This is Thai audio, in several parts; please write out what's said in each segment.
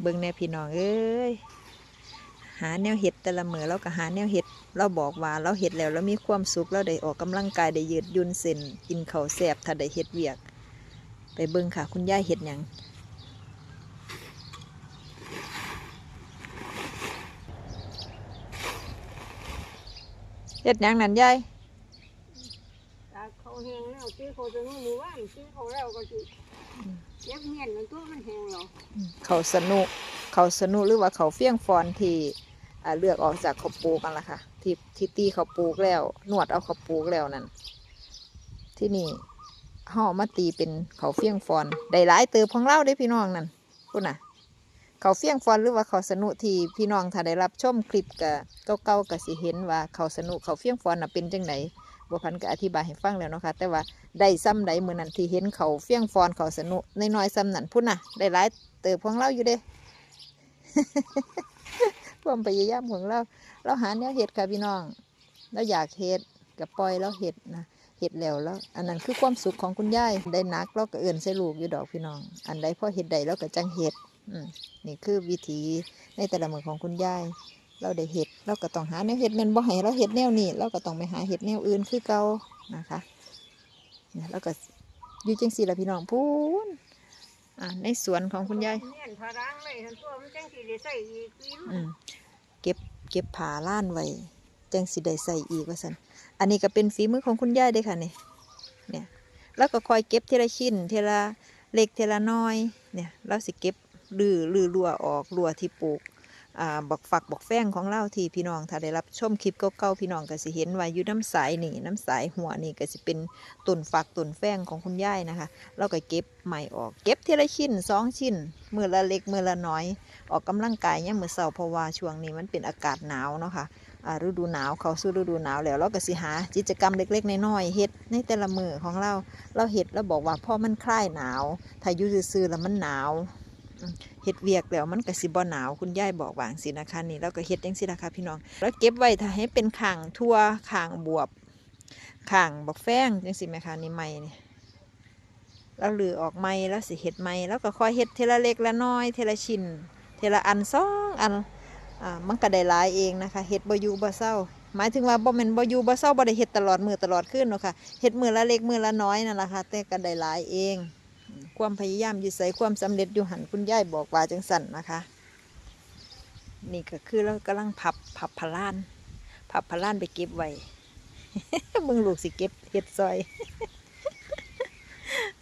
เบิ่งแน่พี่น้องเอ้ยหาแนวเห็ดแต่ละมือเราก็หาแนวเห็ดเราบอกว่าเราเห็ดแล้วเรามีความสุขเราได้ออกกำลังกายได้ยืดยุ่นเส้นกินข้าวแซ่บถ้าได้เห็ดเวียก ไปเบิ่งค่ะ คุณยายเห็ดหยังเห็ดหยังนั่นยายตาเขาแห้งแล้วซื้อเขาจะนู่นหมู่บ้านซื้อเขาแล้วก็สิ เก็บเงียนมันตัวมันแห้งแล้วเขาสนุกเขาสนุกหรือว่าเขาเฟี้ยงฟอนที่เลือกออกจากเขาปลูกกันละค่ะ ที่ที่ตีเขาปลูกแล้ว นวดเอาเขาปลูกแล้วนั่นที่นี่ห่อมาตีเป็นเขาเฟี้ยงฟอนได้หลายเติบของเราได้พี่น้องนั่นคุณน่ะ เขาเฟี้ยงฟอนหรือว่าเขาสนุที่พี่น้องถ้าได้รับชมคลิปกับเก่าๆก็สิเห็นว่าเขาสนุเขาเฟี้ยงฟอนน่ะเป็นจังไหน บัวพันก็อธิบายให้ฟังแล้วเนาะค่ะแต่ว่าได้ซ้ำใดมือนั้นที่เห็นเขาเฟี้ยงฟอนเขาสนุกน้อยๆซ้ำนั่นพุ่นน่ะได้หลายเติบของเราอยู่เด้ความพยายามของเรา เราหาแนวเห็ดค่ะพี่น้องเราอยากเห็ดกับปล่อยเราเห็ดนะเห็ดแล้วแล้ว อันนั้นคือความสุขของคุณยายได้นักเราก็เอื่นใส่ลูกอยู่ดอกพี่น้อง อันใดพ่อเห็ดใดเราก็จังเห็ดอืนี่คือวิถีในแต่ละมือของคุณยาย เราได้เห็ดเราก็ต้องหาแนวเห็ดแมันบ่ให้เราเห็ดแนวนี้เราก็ต้องไปหาเห็ดแนวอื่นคือเก่านะคะเนี่ยแล้วก็อยู่จังสี่ละพี่น้องพูนอ่าในสวนของคุณยายเงียนพารังเลยทั้งตัวมันจังสิได้ใส่อีกปีนอืมเก็บเก็บผ่าล้านไว้จังสิได้ใส่อีกว่าสันอันนี้ก็เป็นฝีมือของคุณยายเด้อค่ะนี่เนี่ยแล้วก็คอยเก็บทีละชิ้นทีละเล็กทีละน้อยเนี่ยเราสิเก็บลือลือรัวออกรัวที่ปลูก บักฝักบักแฟงของเราที่พี่น้องถ้าได้รับชมคลิปเก่าๆพี่น้องก็สิเห็นว่าอยู่น้ำสายนี่น้ำสายหัวนี่ก็สิเป็นต้นฝักต้นแฟงของคุณย่ายนะคะ เราก็เก็บใหม่ออก เก็บทีละชิ้นสองชิ้นมือละเล็กมือละน้อย ออกกำลังกายเนี่ยมือเสาเพราะว่าช่วงนี้มันเป็นอากาศหนาวเนาะค่ะอ่าฤดูหนาวเขาสู่ฤดูหนาวแล้วเราก็สิหากิจกรรมเล็กๆน้อยๆเฮ็ดในแต่ละมือของเรา เราเฮ็ดแล้วบอกว่าพอมันคลายหนาวถ้าอยู่ซื่อๆแล้วมันหนาว เฮ็ดเวียกแล้วมันก็สิบ่หนาวคุณยายบอกวางสินะคะนี่เราก็เฮ็ดจังซี่นะคะพี่น้อง แล้วเก็บไว้ถ้าให้เป็นข่างทั่วข่างบวบข่างบักแฟงจังซี่แม่คะนี่ใหม่นี่เราลือออกไม้แล้วสิเห็ดไม้แล้วก็ค่อยเห็ดเทละเล็กละน้อยเทละชิ้นเทละอันสองอันอ่ามันก็ได้หลายเองนะคะเห็ดบ่อยู่บ่เศร้าหมายถึงว่าบ่แม่นบ่อยู่บ่เศร้าบ่ได้เห็ดตลอดมือตลอดคืนเนาะค่ะเห็ดมือละเล็กมือละน้อยนั่นแหละค่ะแต่ก็ได้หลายเอง ความพยายามอยู่ใส่ความสำเร็จอยู่หันคุณยายบอกว่าจังสั่นนะคะ นี่ก็คือเรากำลังพับพับพลาน พับพลานไปเก็บไว้มึงลูกสิเก็บเห็ดซอย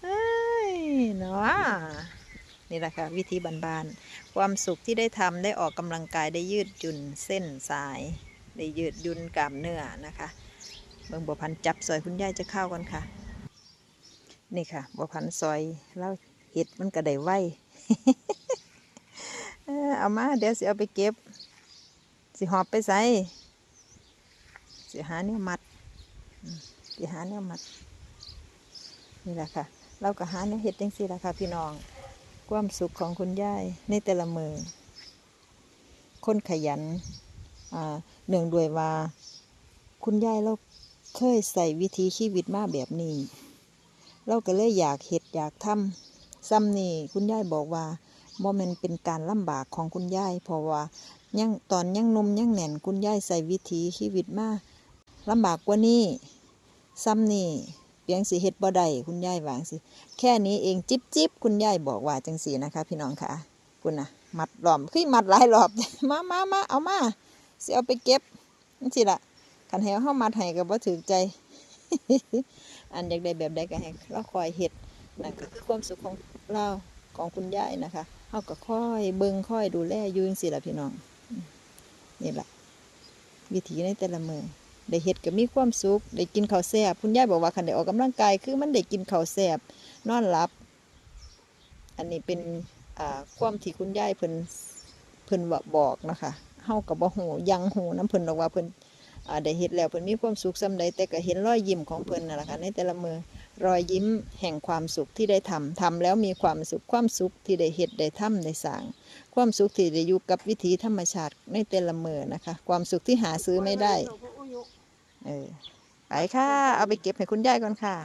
เอ้ยเนาะนี่แหละค่ะ วิธีบานๆความสุขที่ได้ทำได้ออกกำลังกายได้ยืดหยุ่นเส้นสาย ได้ยืดหยุ่นกล้ามเนื้อนะคะเบิ่งบัวพันจับซอยคุณยายจะเข้ากันค่ะ นี่ค่ะบัวพันธุ์ซอยแล้วเห็ดมันก็ได้ไวเอ้เอามาเดี๋ยวสิเอาไปเก็บ สิหอบไปใส่สิหาเนี่ยมัดสิหาเนี่ยมัด นี่แหละค่ะ เราก็หาแนวเห็ดจังสี่ละค่ะ พี่น้อง ความสุขของคุณยายในแต่ละมือ คนขยันเนื่องด้วยว่า คุณยายเราเคยใส่วิธีชีวิตมาแบบนี้ เราก็เลยอยากเห็ดอยากทำซ้ำนี่คุณยายบอกว่าบ่แมันเป็นการลำบากของคุณยายเพราะว่ายังตอนยังนมยังแหน่นคุณยายใส่วิธีชีวิตมาลำบากกว่านี้ซ้ำนี่เปียงสีเฮ็ดบ่ได้คุณยายวาจั่งสิแค่นี้เองจิบจิบคุณยายบอกว่าจังสีนะคะ พี่น้องค่ะคุณนะมัดหลอมคือมัดหลายรอบมามามาเอามาสิเอาไปเก็บนั่นสิละคันให้เฮามัดให้ก็บ่ถือใจ อันอยากได้แบบใดก็ให้เราคอยเฮ็ดนั่นก็คือความสุขของเราของคุณยายนะคะเฮาก็ค่อยเบิงค่อยดูแลอยู่จังซี่ล่ะพี่น้องนี่แหละวิถีในแต่ละเมืองได้เฮ็ดก็มีความสุขได้กินข้าวแซ่บคุณยายบอกว่าคันได้ออกกำลังกายคือมันได้กินข้าวแซ่บนอนหลับ อันนี้เป็นความที่คุณยายเพิ่นเพิ่นบอกนะคะเฮาก็บ่ฮู้ยังฮู้นํเพิ่นดอกว่าเพิ่น ได้เห็ดแล้วเพิ่นมีความสุขส่าใดแต่ก็เห็นรอยยิ้มของเพิ่นนั่นแหละค่ะในแต่ละมือรอยยิ้มแห่งความสุขที่ได้ทำทำแล้วมีความสุขความสุขที่ได้เห็ดได้ทำได้สร้าง ความสุขที่ได้อยู่กับวิถีธรรมชาติในแต่ละมือนะคะ ความสุขที่หาซื้อไม่ได้เออไปค่ะ เอาไปเก็บให้คุณยายก่อนค่ะ